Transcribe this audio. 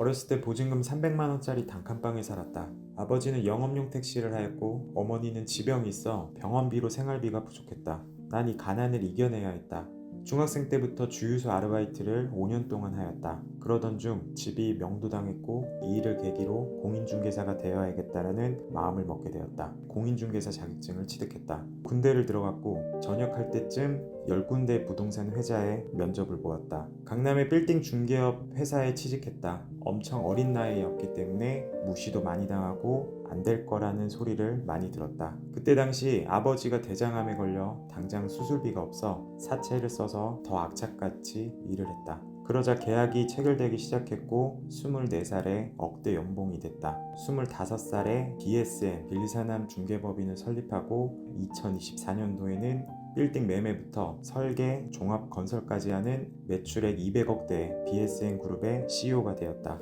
어렸을 때 보증금 300만 원짜리 단칸방에 살았다. 아버지는 영업용 택시를 하였고 어머니는 지병이 있어 병원비로 생활비가 부족했다. 난 이 가난을 이겨내야 했다. 중학생 때부터 주유소 아르바이트를 5년 동안 하였다. 그러던 중 집이 명도당했고 이 일을 계기로 공인 중개사가 되어야겠다라는 마음을 먹게 되었다. 공인중개사 자격증을 취득했다. 군대를 들어갔고 전역할 때쯤 10군데 부동산 회사에 면접을 보았다. 강남의 빌딩 중개업 회사에 취직했다. 엄청 어린 나이였기 때문에 무시도 많이 당하고 안될 거라는 소리를 많이 들었다. 그때 당시 아버지가 대장암에 걸려 당장 수술비가 없어 사채를 써서 더 악착같이 일을 했다. 그러자 계약이 체결되기 시작했고 24살에 억대 연봉이 됐다. 25살에 BSN 빌리사남 중개법인을 설립하고 2024년도에는 빌딩 매매부터 설계, 종합 건설까지 하는 매출액 200억대 BSN 그룹의 CEO가 되었다.